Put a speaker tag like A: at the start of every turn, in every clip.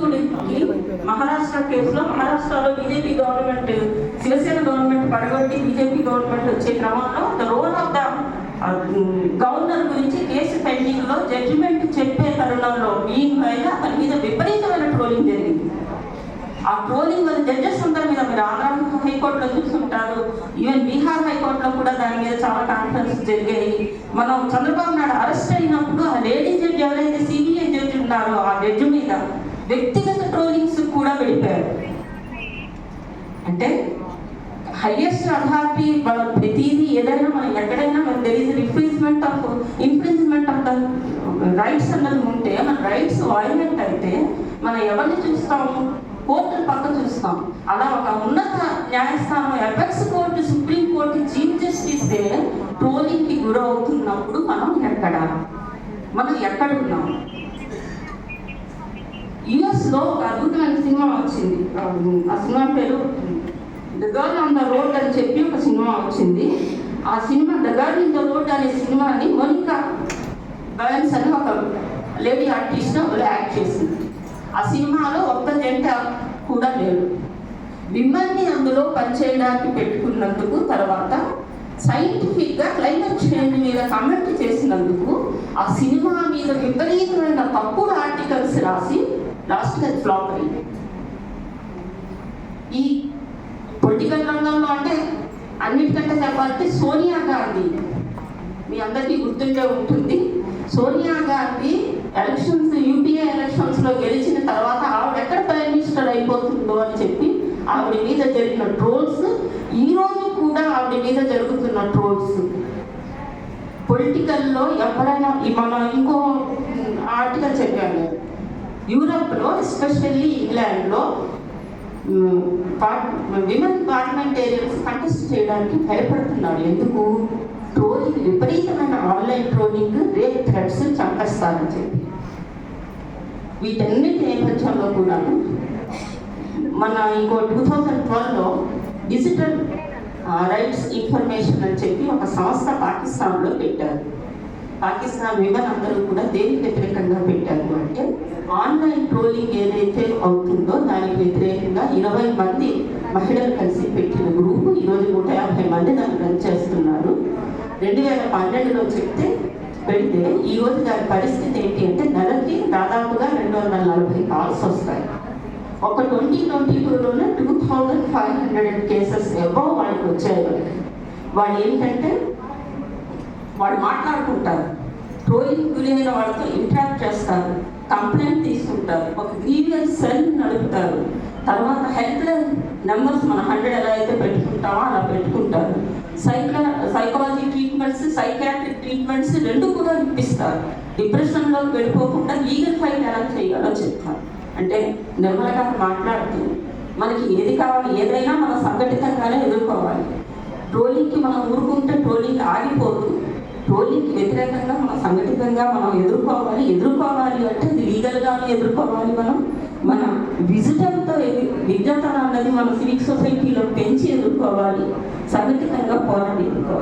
A: కూతుడికి మహారాష్ట్ర కేసులో మహారాష్ట్రలో BJP government Shiv Sena government పడగొట్టి బీజేపీ గవర్నమెంట్ వచ్చే క్రమంలో the role of the governor గురించి కేసు పెండింగ్లో జడ్జిమెంట్ చెప్పే తరుణంలో బీయింగ్ పైన అతని మీద విపరీతమైన ట్రోలింగ్ జరిగింది. ఆ ట్రోలింగ్ వల్ల జడ్జెస్ అందరి మీద మీరు ఆంధ్ర హైకోర్టులో చూస్తుంటారు ఈవెన్ బీహార్ హైకోర్టులో కూడా దాని మీద చాలా కాన్ఫరెన్స్ జరిగాయి. మనం చంద్రబాబు నాయుడు అరెస్ట్ అయినప్పుడు ఆ లేడీ జడ్జి ఎవరైతే సిబిఐ జడ్జి ఉన్నారో ఆ జడ్జి వ్యక్తిగత ట్రోలింగ్స్ కూడా వెళ్ళిపోయారు. అంటే హైయెస్ట్ అథారిటీ వాళ్ళ ప్రతిదీ ఏదైనా మనం ఎక్కడైనా మన there is రిఫ్రీజ్మెంట్ of infringement of the rights అన్నది ఉంటే మన రైట్స్ వైలెంట్ అయితే మనం ఎవరిని చూస్తాము? కోర్టులు పక్క చూస్తాం అలా ఒక ఉన్నత న్యాయస్థానం apex court supreme court chief justice ట్రోలింగ్కి గురవుతున్నప్పుడు మనం ఎక్కడ? మనం ఎక్కడ ఉన్నాం లో ఒక అద్భుతమైన సినిమా వచ్చింది. ఆ సినిమా పేరు the girl on the road అని చెప్పి ఒక సినిమా వచ్చింది. ఆ cinema the girl in the road అనే సినిమాని మోనికా బయన్స్ అని ఒక లేడీ ఆర్టిస్ట్ యాక్ట్ చేసింది. ఆ సినిమాలో ఒక్క జంట కూడా లేరు మిమ్మల్ని అందులో పనిచేయడానికి పెట్టుకున్నందుకు తర్వాత సైంటిఫిక్గా క్లైమేట్ చేంజ్ మీద కమెంట్ చేసినందుకు ఆ సినిమా మీద విపరీతమైన తప్పుడు ఆర్టికల్స్ రాసి లాస్ట్గా ఫ్లాప్ అయింది. ఈ పొలిటికల్ రంగంలో అంటే అన్నిటికంటే చెప్పాలంటే సోనియా గాంధీ మీ అందరికీ గుర్తుండే ఉంటుంది. సోనియా గాంధీ ఎలక్షన్స్ యూపీఏ ఎలక్షన్స్లో గెలిచిన తర్వాత ఆవిడ ఎక్కడ ప్రైమ్ మినిస్టర్ అయిపోతుందో అని చెప్పి ఆవిడ మీద జరిగిన ట్రోల్స్ ఈరోజు వాటి మీద జరుగుతున్న ట్రోల్స్ పొలిటికల్లో ఎవరైనా మనం ఇంకో ఆర్టికల్ చెప్పాను. యూరప్లో ఎస్పెషల్లీ ఇంగ్లాండ్లో విమెన్ పార్లమెంటేరియన్స్ కంటెస్ట్ చేయడానికి భయపడుతున్నారు. ఎందుకు? ట్రోలింగ్ విపరీతమైన ఆన్లైన్ ట్రోలింగ్ రేప్ థ్రెడ్స్ చంపేస్తారని చెప్పి. వీటన్నిటి నేపథ్యంలో కూడా మన ఇంకో టూ థౌజండ్ ట్వెల్వ్లో డిజిటల్ రైట్స్ ఇన్ఫర్మేషన్ అని చెప్పి ఒక సంస్థ పాకిస్తాన్లో పెట్టారు. పాకిస్తాన్ విమెన్ అందరూ కూడా దేనికి వ్యతిరేకంగా పెట్టారు అంటే ఆన్లైన్ ట్రోలింగ్ ఏదైతే అవుతుందో దానికి వ్యతిరేకంగా ఇరవై మంది మహిళలు కలిసి పెట్టిన గ్రూపు ఈరోజు నూట యాభై మంది దాన్ని రన్ చేస్తున్నారు. రెండు వేల పన్నెండులో చెప్తే పెడితే ఈ దాని పరిస్థితి ఏంటి అంటే నెలకి దాదాపుగా రెండు వందల నలభై కాల్స్ వస్తాయి. ఒక twenty twenty టూలోనే two thousand five hundred cases above వాళ్ళకి వచ్చాయి వాళ్ళకి. వాళ్ళు ఏంటంటే వాళ్ళు మాట్లాడుకుంటారు. ట్రోలింగ్ గురైన వాళ్ళతో ఇంటరాక్ట్ చేస్తారు. కంప్లైంట్ తీసుకుంటారు. ఒక గ్రీవియన్స్ సెల్ నడుపుతారు. తర్వాత హెల్త్ లైన్ నెంబర్స్ మన హండ్రెడ్ ఎలా అయితే పెట్టుకుంటామో అలా పెట్టుకుంటారు. సైకా సైకాలజీ ట్రీట్మెంట్స్ సైకాట్రిక్ ట్రీట్మెంట్స్ రెండు కూడా ఇప్పిస్తారు. డిప్రెషన్లోకి వెళ్ళిపోకుండా లీగల్ ఫైట్ ఎలా చేయాలో చెప్తారు. అంటే నిర్మలగా మాట్లాడుతూ మనకి ఏది కావాలి ఏదైనా మనం సంఘటితంగానే ఎదుర్కోవాలి. ట్రోలింగ్కి మనం ఊరుకుంటే ట్రోలింగ్ ఆగిపోదు. ట్రోలింగ్కి వ్యతిరేకంగా మనం సంఘటితంగా మనం ఎదుర్కోవాలి. ఎదుర్కోవాలి అంటే అది లీగల్గానే ఎదుర్కోవాలి మనం. మన విజిటంతో విజ్ఞతన అన్నది మన సివిక్ సొసైటీలో పెంచి ఎదుర్కోవాలి. సంఘటితంగా పోరాడి ఎదుర్కోవాలి.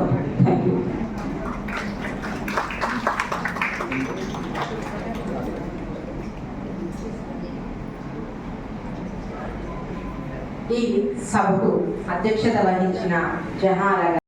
B: ఈ సభకు అధ్యక్షత వహించిన జహారా